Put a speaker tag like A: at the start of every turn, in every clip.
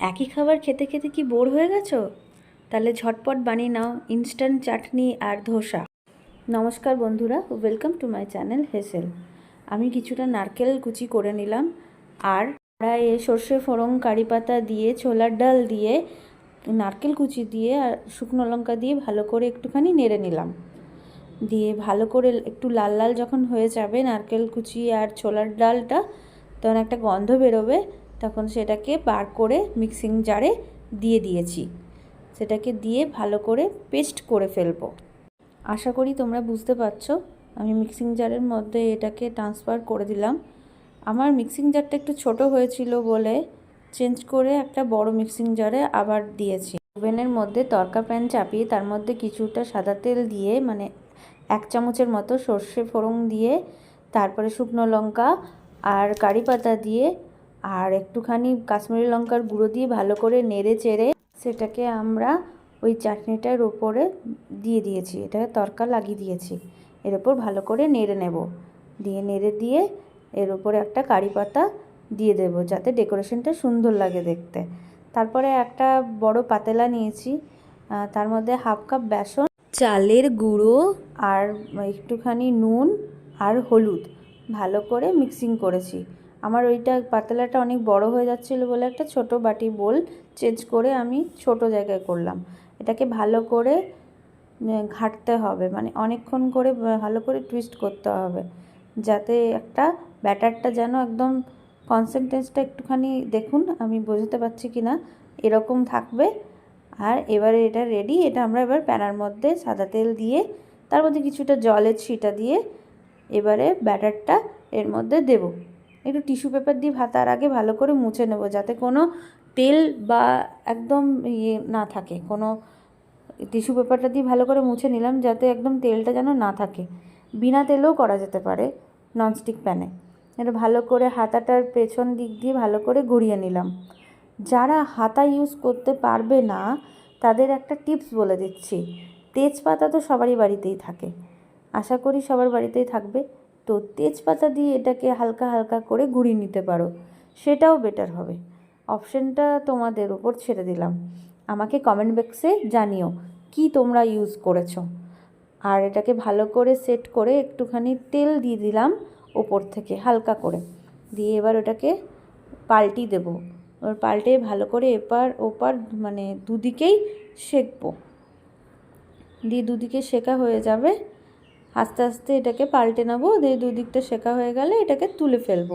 A: একই খাবার খেতে খেতে কি বোর হয়ে গেছো? তাহলে ঝটপট বানিয়ে নাও ইনস্ট্যান্ট চাটনি আর ধোসা। নমস্কার বন্ধুরা ওয়েলকাম টু মাই চ্যানেল হেসেল আমি কিছুটা নারকেল কুচি করে নিলাম আর কড়াইয়ে সর্ষে ফোড়ন, কারি পাতা দিয়ে, ছোলার ডাল দিয়ে, নারকেল কুচি দিয়ে আর শুকনো লঙ্কা দিয়ে ভালো করে একটুখানি নেড়ে নিলাম। দিয়ে ভালো করে একটু লাল লাল যখন হয়ে যাবে নারকেল কুচি আর ছোলার ডালটা, তখন একটা গন্ধ বেরোবে তখন সেটাকে বার করে মিক্সিং জারে দিয়ে দিয়েছি। সেটাকে দিয়ে ভালো করে পেস্ট করে ফেলব। আশা করি তোমরা বুঝতে পারছ, আমি মিক্সিং জারের মধ্যে এটাকে ট্রান্সফার করে দিলাম। আমার মিক্সিং জারটা একটু ছোট হয়েছিল বলে চেঞ্জ করে একটা বড় মিক্সিং জারে আবার দিয়েছি। ওভেনের মধ্যে তরকা প্যান চাপিয়ে তার মধ্যে কিছুটা সাদা তেল দিয়ে মানে এক চামচের মতো সর্ষে ফোড়ন দিয়ে, তারপরে শুকনো লঙ্কা আর কারি পাতা দিয়ে আর একটুখানি কাশ্মীরি লঙ্কার গুঁড়ো দিয়ে ভালো করে নেড়ে চেড়ে সেটাকে আমরা ওই চাটনিটার ওপরে দিয়ে দিয়েছি। এটাকে তরকা লাগিয়ে দিয়েছি। এর ওপর ভালো করে নেড়ে নেব। দিয়ে নেড়ে দিয়ে এর ওপরে একটা কারি পাতা দিয়ে দেব যাতে ডেকোরেশনটা সুন্দর লাগে দেখতে। তারপরে একটা বড় পাতেলা নিয়েছি। তার মধ্যে হাফ কাপ বেসন, চালের গুঁড়ো আর একটুখানি নুন আর হলুদ ভালো করে মিক্সিং করেছি। আমার ওইটা পাতলাটা অনেক বড় হয়ে যাচ্ছিল বলে একটা ছোট বাটি বোল চেঞ্জ করে আমি ছোট জায়গায় করলাম। এটাকে ভালো করে ঘাটতে হবে। মানে অনেকক্ষণ করে ভালো করে টুইস্ট করতে হবে। যাতে একটা ব্যাটারটা যেন একদম কনসেন্ট্রেন্সটা একটুখানি দেখুন, আমি বোঝাতে পারছি কি না এরকম থাকবে। আর এবারে এটা রেডি এটা আমরা এবার প্যানার মধ্যে সাদা তেল দিয়ে, তার মধ্যে কিছুটা জলের ছিটা দিয়ে, এবারে ব্যাটারটা এর মধ্যে দেব। একটু টিস্যু পেপার দিয়ে ভাতার আগে ভালো করে মুছে নেব যাতে কোনো তেল বা একদম ইয়ে না থাকে। কোনো টিস্যু পেপারটা দিয়ে ভালো করে মুছে নিলাম যাতে একদম তেলটা যেন না থাকে। বিনা তেলেও করা যেতে পারে ননস্টিক প্যানে এটা ভালো করে হাতাটার পেছন দিক দিয়ে ভালো করে ঘুরিয়ে নিলাম। যারা হাতা ইউজ করতে পারবে না, তাদের একটা টিপস বলে দিচ্ছি। তেজপাতা তো সবারই বাড়িতেই থাকে। আশা করি সবার বাড়িতেই থাকবে। তো তেজপাতা দিয়ে এটাকে হালকা হালকা করে ঘুরিয়ে নিতে পারো। সেটাও বেটার হবে। অপশানটা তোমাদের উপর ছেড়ে দিলাম। আমাকে কমেন্ট বক্সে জানিও কি তোমরা ইউজ করেছ। আর এটাকে ভালো করে সেট করে একটুখানি তেল দিয়ে দিলাম ওপর থেকে হালকা করে। দিয়ে এবার ওটাকে পাল্টি দেবো। এবার পাল্টে ভালো করে এপার ওপার মানে দুদিকেই সেঁকবো। দিয়ে দুদিকে শেখা হয়ে যাবে। আস্তে আস্তে এটাকে পাল্টে নেব, দিয়ে দুদিকটা শেখা হয়ে গেলে এটাকে তুলে ফেলব।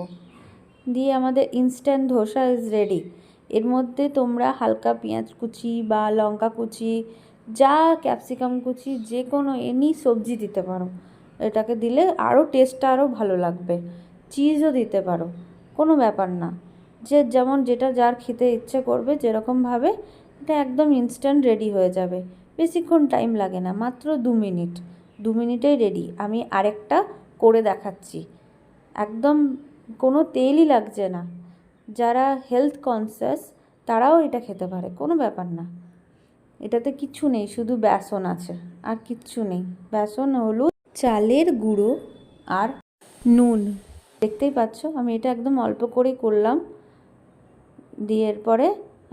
A: দিয়ে আমাদের ইনস্ট্যান্ট ধোসা ইজ রেডি এর মধ্যে তোমরা হালকা পেঁয়াজ কুচি বা লঙ্কা কুচি, যা ক্যাপসিকাম কুচি, যে কোনো এনি সবজি দিতে পারো। এটাকে দিলে আরও টেস্টটা আরও ভালো লাগবে। চিজও দিতে পারো, কোনো ব্যাপার না। যে যেমন যেটা যার খেতে ইচ্ছে করবে যেরকমভাবে এটা একদম ইনস্ট্যান্ট রেডি হয়ে যাবে। বেশিক্ষণ টাইম লাগে না, মাত্র দু মিনিট। দু মিনিটেই রেডি আমি আরেকটা করে দেখাচ্ছি। একদম কোনো তেলই লাগছে না। যারা হেলথ কনসিয়াস তারাও এটা খেতে পারে, কোনো ব্যাপার না। এটাতে কিচ্ছু নেই, শুধু বেসন আছে, আর কিচ্ছু নেই। বেসন, হলুদ, চালের গুঁড়ো আর নুন। দেখতেই পাচ্ছ, আমি এটা একদম অল্প করেই করলাম। দিয়ে এরপরে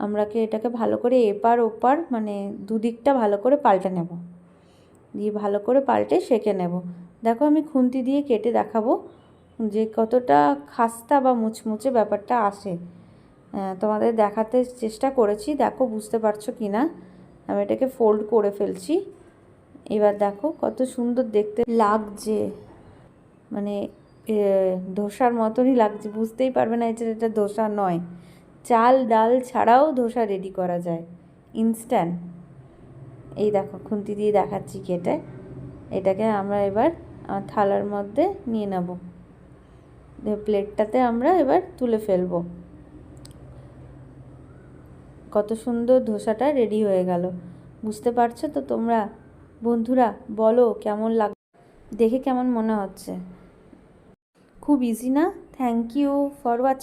A: আমরাকে এটাকে ভালো করে এপার ওপার মানে দুদিকটা ভালো করে পাল্টে নেব। দিয়ে ভালো করে পাল্টে সেঁকে নেব। দেখো আমি খুন্তি দিয়ে কেটে দেখাবো যে কতটা খাস্তা বা মুচমুচে ব্যাপারটা আসে। তোমাদের দেখাতে চেষ্টা করেছি, দেখো বুঝতে পারছ কি না আমি এটাকে ফোল্ড করে ফেলছি। এবার দেখো কত সুন্দর দেখতে লাগছে। মানে ধোসার মতনই লাগছে, বুঝতেই পারবে না এটা এটা ধোসা নয়। চাল, ডাল ছাড়াও ধোসা রেডি করা যায় ইনস্ট্যান্ট এই দেখো, খুন্তি দিয়ে দেখাচ্ছি কেটে। এটাকে আমরা এবার থালার মধ্যে নিয়ে নেব। প্লেটটাতে আমরা এবার তুলে ফেলব। কত সুন্দর ধোসাটা রেডি হয়ে গেল। বুঝতে পারছ তো তোমরা? বন্ধুরা, বলো কেমন লাগ, দেখে কেমন মনে হচ্ছে? খুব ইজি না? Thank you for watching